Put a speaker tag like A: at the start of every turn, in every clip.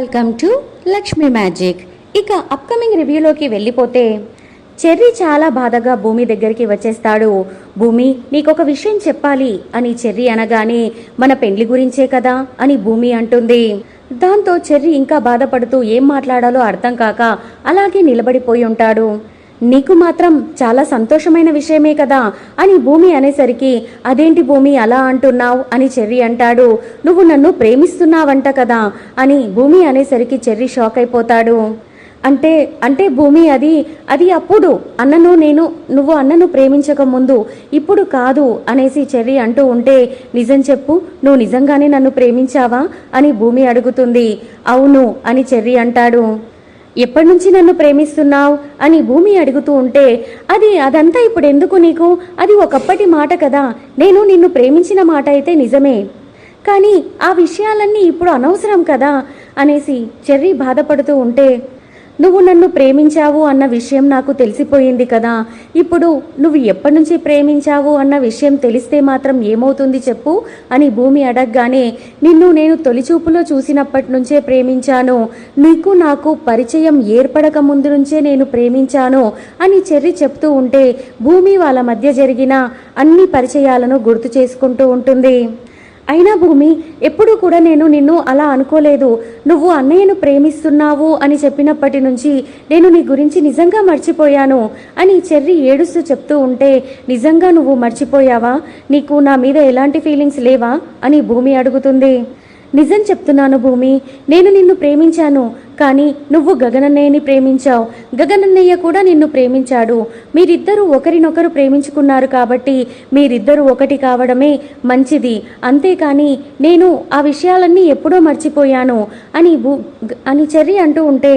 A: Welcome to Lakshmi magic ఇక upcoming రివ్యూలోకి వెళ్ళిపోతే చెర్రీ చాలా బాధగా భూమి దగ్గరికి వచ్చేస్తాడు. భూమి నీకొక విషయం చెప్పాలి అని చెర్రీ అనగానే మన పెండ్లి గురించే కదా అని భూమి అంటుంది. దాంతో చెర్రీ ఇంకా బాధపడుతూ ఏం మాట్లాడాలో అర్థం కాక అలాగే నిలబడిపోయి ఉంటాడు. నీకు మాత్రం చాలా సంతోషమైన విషయమే కదా అని భూమి అనేసరికి అదేంటి భూమి అలా అంటున్నావు? అని చెర్రి అంటాడు. నువ్వు నన్ను ప్రేమిస్తున్నావంట కదా అని భూమి అనేసరికి చెర్రి షాక్ అయిపోతాడు. అంటే అంటే భూమి అది అది అప్పుడు అన్నను నేను నువ్వు అన్నను ప్రేమించక ముందు ఇప్పుడు కాదు అనేసి చెర్రి అంటూ ఉంటే నిజం చెప్పు నువ్వు నిజంగానే నన్ను ప్రేమించావా? అని భూమి అడుగుతుంది. అవును అని చెర్రి అంటాడు. ఎప్పటి నుంచి నన్ను ప్రేమిస్తున్నావు అని భూమి అడుగుతూ ఉంటే అది అదంతా ఇప్పుడు ఎందుకు నీకు? అది ఒకప్పటి మాట కదా. నేను నిన్ను ప్రేమించిన మాట అయితే నిజమే. కానీ ఆ విషయాలన్నీ ఇప్పుడు అనవసరం కదా అనేసి చెర్రీ బాధపడుతూ ఉంటే నువ్వు నన్ను ప్రేమించావు అన్న విషయం నాకు తెలిసిపోయింది కదా. ఇప్పుడు నువ్వు ఎప్పటి నుంచి ప్రేమించావు అన్న విషయం తెలిస్తే మాత్రం ఏమవుతుంది చెప్పు అని భూమి అడగగానే నిన్ను నేను తొలిచూపులో చూసినప్పటి నుంచే ప్రేమించాను. నీకు నాకు పరిచయం ఏర్పడక ముందు నుంచే నేను ప్రేమించాను అని చెర్రి చెప్తూ ఉంటే భూమి వాళ్ళ మధ్య జరిగిన అన్ని పరిచయాలను గుర్తు చేసుకుంటూ ఉంటుంది. అయినా భూమి ఎప్పుడూ కూడా నేను నిన్ను అలా అనుకోలేదు. నువ్వు అన్నయ్యను ప్రేమిస్తున్నావు అని చెప్పినప్పటి నుంచి నేను నీ గురించి నిజంగా మర్చిపోయాను అని చెర్రి ఏడుస్తూ చెప్తూ ఉంటే నిజంగా నువ్వు మర్చిపోయావా? నీకు నా మీద ఎలాంటి ఫీలింగ్స్ లేవా? అని భూమి అడుగుతుంది. నిజం చెప్తున్నాను భూమి నేను నిన్ను ప్రేమించాను కానీ నువ్వు గగనన్నయ్యని ప్రేమించావు. గగనన్నయ్య కూడా నిన్ను ప్రేమించాడు. మీరిద్దరూ ఒకరినొకరు ప్రేమించుకున్నారు కాబట్టి మీరిద్దరూ ఒకటి కావడమే మంచిది. అంతేకాని నేను ఆ విషయాలన్నీ ఎప్పుడో మర్చిపోయాను అని భూ అని చెర్రి అంటూ ఉంటే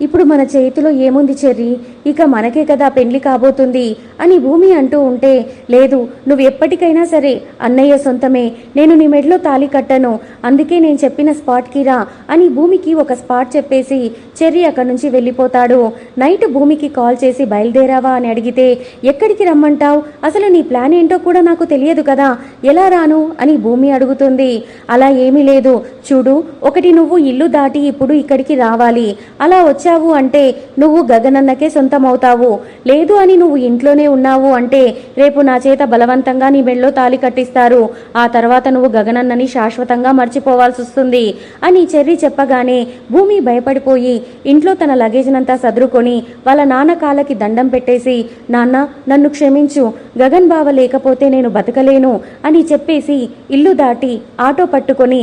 A: ఇప్పుడు మన చేతిలో ఏముంది చెర్రి? ఇక మనకే కదా పెళ్ళి కాబోతుంది అని భూమి అంటూ ఉంటే లేదు నువ్వు ఎప్పటికైనా సరే అన్నయ్య సొంతమే నేను నీ మెడలో తాలి కట్టను అందుకే నేను చెప్పిన స్పాట్కి రా అని భూమికి ఒక స్పాట్ చెప్పేసి చెర్రి అక్కడి నుంచి వెళ్ళిపోతాడు. నైట్ భూమికి కాల్ చేసి బయలుదేరావా అని అడిగితే ఎక్కడికి రమ్మంటావు? అసలు నీ ప్లాన్ ఏంటో కూడా నాకు తెలియదు కదా ఎలా రాను? అని భూమి అడుగుతుంది. అలా ఏమీ లేదు. చూడు ఒకటి నువ్వు ఇల్లు దాటి ఇప్పుడు ఇక్కడికి రావాలి. అలా వచ్చావు అంటే నువ్వు గగనన్నకే అవుతావు లేదు అని నువ్వు ఇంట్లోనే ఉన్నావు అంటే రేపు నా చేత బలవంతంగా నీ మెళ్ళో తాలి కట్టిస్తారు. ఆ తర్వాత నువ్వు గగనన్నని శాశ్వతంగా మర్చిపోవాల్సి వస్తుంది అని చెర్రి చెప్పగానే భూమి భయపడిపోయి ఇంట్లో తన లగేజ్నంతా సదురుకొని వాళ్ళ నాన్న కాళ్ళకి దండం పెట్టేసి నాన్న నన్ను క్షమించు. గగన్ బావ లేకపోతే నేను బతకలేను అని చెప్పేసి ఇల్లు దాటి ఆటో పట్టుకొని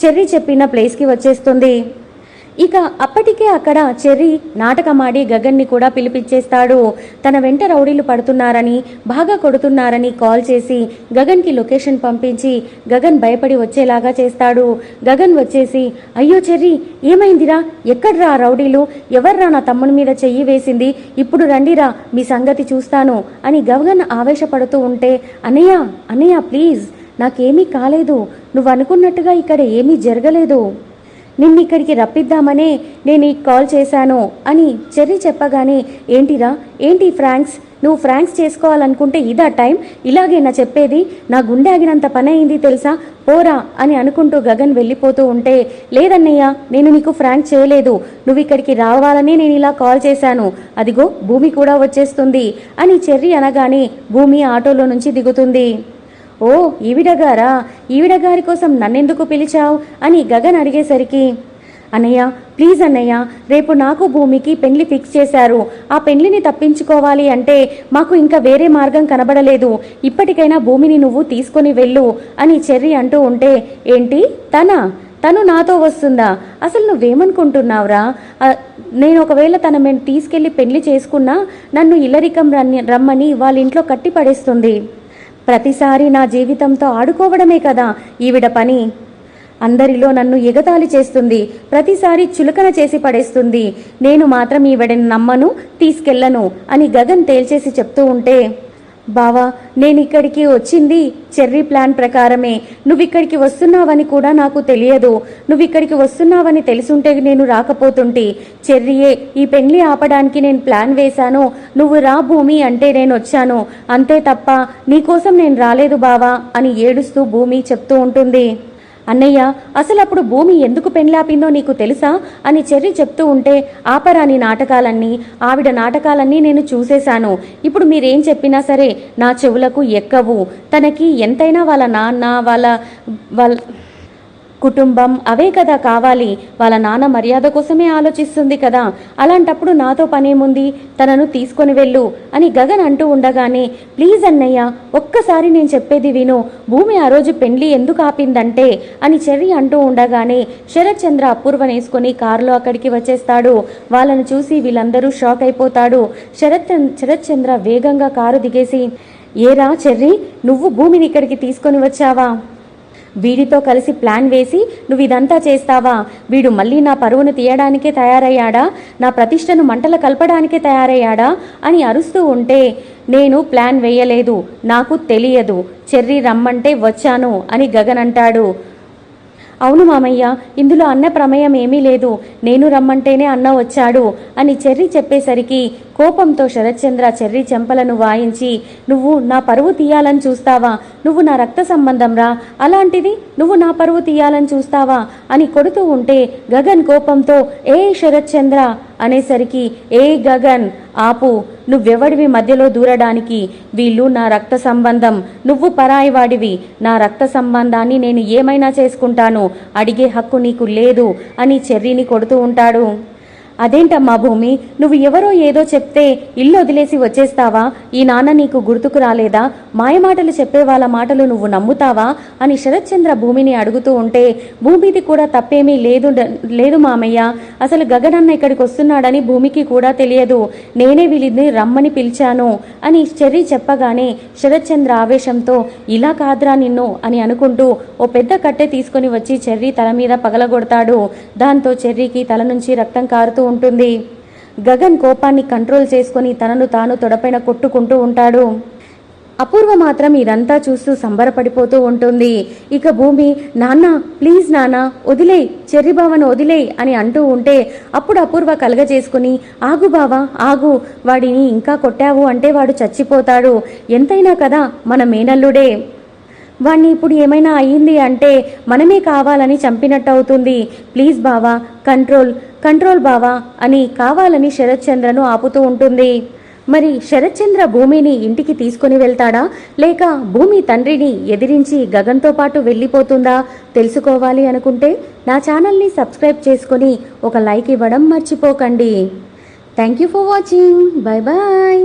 A: చెర్రీ చెప్పిన ప్లేస్కి వచ్చేస్తుంది. ఇక అప్పటికే అక్కడ చెర్రీ నాటకమాడి గగన్ని కూడా పిలిపించేస్తాడు తన వెంట రౌడీలు పడుతున్నారని బాగా కొడుతున్నారని కాల్ చేసి గగన్కి లొకేషన్ పంపించి గగన్ భయపడి వచ్చేలాగా చేస్తాడు. గగన్ వచ్చేసి అయ్యో చెర్రీ ఏమైందిరా? ఎక్కడ్రా రౌడీలు? ఎవర్రా నా తమ్ముని మీద చెయ్యి వేసింది? ఇప్పుడు రండిరా మీ సంగతి చూస్తాను అని గగన్ ఆవేశపడుతూ ఉంటే అనయ్య అనయ్య ప్లీజ్ నాకేమీ కాలేదు. నువ్వు అనుకున్నట్టుగా ఇక్కడ ఏమీ జరగలేదు. నిన్ను ఇక్కడికి రప్పిద్దామనే నేను ఈ కాల్ చేశాను అని చెర్రీ చెప్పగానే ఏంటిరా? ఏంటి ఫ్రాంక్స్? నువ్వు ఫ్రాంక్స్ చేసుకోవాలనుకుంటే ఇదా టైం? ఇలాగే నా చెప్పేది? నా గుండె ఆగినంత పని అయింది తెలుసా? పోరా అని అనుకుంటూ గగన్ వెళ్ళిపోతూ ఉంటే లేదన్నయ్య నేను నీకు ఫ్రాంక్ చేయలేదు. నువ్వు ఇక్కడికి రావాలని నేను ఇలా కాల్ చేశాను. అదిగో భూమి కూడా వచ్చేస్తుంది అని చెర్రీ అనగానే భూమి ఆటోలో నుంచి దిగుతుంది. ఓ ఈవిడగారా ఈవిడగారి కోసం నన్నెందుకు పిలిచావు? అని గగన్ అడిగేసరికి అన్నయ్య ప్లీజ్ అన్నయ్య రేపు నాకు భూమికి పెళ్ళి ఫిక్స్ చేశారు. ఆ పెళ్ళిని తప్పించుకోవాలి అంటే మాకు ఇంకా వేరే మార్గం కనబడలేదు. ఇప్పటికైనా భూమిని నువ్వు తీసుకొని వెళ్ళు అని చెర్రి అంటూ ఉంటే ఏంటి? తన? తను నాతో వస్తుందా? అసలు నువ్వేమనుకుంటున్నావురా? నేను ఒకవేళ తన మేము తీసుకెళ్ళి పెళ్ళి చేసుకున్నా నన్ను ఇల్లరికం రమ్మని వాళ్ళ ఇంట్లో కట్టి పడేస్తుంది. ప్రతిసారి నా జీవితంతో ఆడుకోవడమే కదా ఈవిడ పని. అందరిలో నన్ను ఎగతాళి చేస్తుంది ప్రతిసారి చులకన చేసి పడేస్తుంది. నేను మాత్రం ఈవిడని నమ్మను తీసుకెళ్ళను అని గగన్ తేల్చేసి చెప్తూ ఉంటే బావా నేను ఇక్కడికి వచ్చింది చెర్రీ ప్లాన్ ప్రకారమే. నువ్వు ఇక్కడికి వస్తున్నావని కూడా నాకు తెలియదు. నువ్వు ఇక్కడికి వస్తున్నావని తెలుసుంటే నేను రాకపోతుంటే. చెర్రీయే ఈ పెళ్ళి ఆపడానికి నేను ప్లాన్ వేశాను. నువ్వు రా భూమి అంటే నేను వచ్చాను. అంతే తప్ప నీకోసం నేను రాలేదు బావా అని ఏడుస్తూ భూమి చెప్తూ ఉంటుంది. అన్నయ్య అసలు అప్పుడు భూమి ఎందుకు పెండ్లాపిందో నీకు తెలుసా? అని చెర్రి చెప్తూ ఉంటే ఆపరాని నాటకాలన్నీ ఆవిడ నాటకాలన్నీ నేను చూసేశాను. ఇప్పుడు మీరేం చెప్పినా సరే నా చెవులకు ఎక్కవు. తనకి ఎంతైనా వాళ్ళ నాన్న వాళ్ళ వాళ్ళ కుటుంబం అవే కదా కావాలి. వాళ్ళ నాన్న మర్యాద కోసమే ఆలోచిస్తుంది కదా. అలాంటప్పుడు నాతో పనేముంది? తనను తీసుకొని వెళ్ళు అని గగన్ అంటూ ఉండగానే ప్లీజ్ అన్నయ్య ఒక్కసారి నేను చెప్పేది విను. భూమి ఆ రోజు పెండ్లి ఎందుకు ఆపిందంటే అని చెర్రి అంటూ ఉండగానే శరత్ చంద్ర అపూర్వనేసుకొని కారులో అక్కడికి వచ్చేస్తాడు. వాళ్ళను చూసి వీళ్ళందరూ షాక్ అయిపోతాడు. శరత్ శరత్ చంద్ర వేగంగా కారు దిగేసి ఏరా చెర్రి నువ్వు భూమిని ఇక్కడికి తీసుకొని వచ్చావా? వీడితో కలిసి ప్లాన్ వేసి నువ్వు ఇదంతా చేస్తావా? వీడు మళ్ళీ నా పరువును తీయడానికే తయారయ్యాడా? నా ప్రతిష్టను మంటలు కలపడానికే తయారయ్యాడా? అని అరుస్తూ ఉంటే నేను ప్లాన్ వేయలేదు. నాకు తెలియదు. చెర్రి రమ్మంటే వచ్చాను అని గగన్ అంటాడు. అవును మామయ్య ఇందులో అన్న ప్రమేయం ఏమీ లేదు. నేను రమ్మంటేనే అన్న వచ్చాడు అని చెర్రి చెప్పేసరికి కోపంతో శరత్చంద్ర చెర్రీ చెంపలను వాయించి నువ్వు నా పరువు తీయాలని చూస్తావా? నువ్వు నా రక్త సంబంధం రా. అలాంటిది నువ్వు నా పరువు తీయాలని చూస్తావా? అని కొడుతూ ఉంటే గగన్ కోపంతో ఏ శరత్చంద్ర? అనేసరికి ఏ గగన్? ఆపు. నువ్వెవడివి మధ్యలో దూరడానికి? వీళ్ళు నా రక్త సంబంధం. నువ్వు పరాయివాడివి. నా రక్త సంబంధాన్ని నేను ఏమైనా చేసుకుంటాను? అడిగే హక్కు నీకు లేదు అని చెర్రీని కొడుతూ ఉంటాడు. అదేంటమ్మా భూమి? నువ్వు ఎవరో ఏదో చెప్తే ఇల్లు వదిలేసి వచ్చేస్తావా? ఈ నాన్న నీకు గుర్తుకు రాలేదా? మాయమాటలు చెప్పే వాళ్ళ మాటలు నువ్వు నమ్ముతావా? అని శరత్చంద్ర భూమిని అడుగుతూ ఉంటే భూమిది కూడా తప్పేమీ లేదు లేదు మామయ్య. అసలు గగనన్న ఇక్కడికి వస్తున్నాడని భూమికి కూడా తెలియదు. నేనే వీళ్ళని రమ్మని పిలిచాను అని చెర్రీ చెప్పగానే శరత్చంద్ర ఆవేశంతో ఇలా కాదురా నిన్ను అని అనుకుంటూ ఓ పెద్ద కట్టె తీసుకొని వచ్చి చెర్రీ తల మీద పగలగొడతాడు. దాంతో చెర్రీకి తల నుంచి రక్తం కారుతూ ఉంటుంది. గగన్ కోపాన్ని కంట్రోల్ చేసుకొని తనను తాను తొడపైన కొట్టుకుంటూ ఉంటాడు. అపూర్వ మాత్రం ఇదంతా చూస్తూ సంబరపడిపోతూ ఉంటుంది. ఇక భూమి నాన్న ప్లీజ్ నాన్న వదిలే చెర్రి బావను వదిలే అని అంటూ ఉంటే అప్పుడు అపూర్వ కలగజేసుకుని ఆగు బావా ఆగు వాడిని ఇంకా కొట్టావు అంటే వాడు చచ్చిపోతాడు. ఎంతైనా కదా మన మేనల్లుడే. వాణ్ణి ఇప్పుడు ఏమైనా అయ్యింది అంటే మనమే కావాలని చంపినట్టు అవుతుంది ప్లీజ్ బావా కంట్రోల్ కంట్రోల్ బావా అని కావాలని శరత్చంద్రను ఆపుతూ ఉంటుంది. మరి శరత్చంద్ర భూమిని ఇంటికి తీసుకొని వెళ్తాడా? లేక భూమి తండ్రిని ఎదిరించి గగన్తో పాటు వెళ్ళిపోతుందా? తెలుసుకోవాలి అనుకుంటే నా ఛానల్ని సబ్స్క్రైబ్ చేసుకొని ఒక లైక్ ఇవ్వడం మర్చిపోకండి. Thank you for watching. Bye bye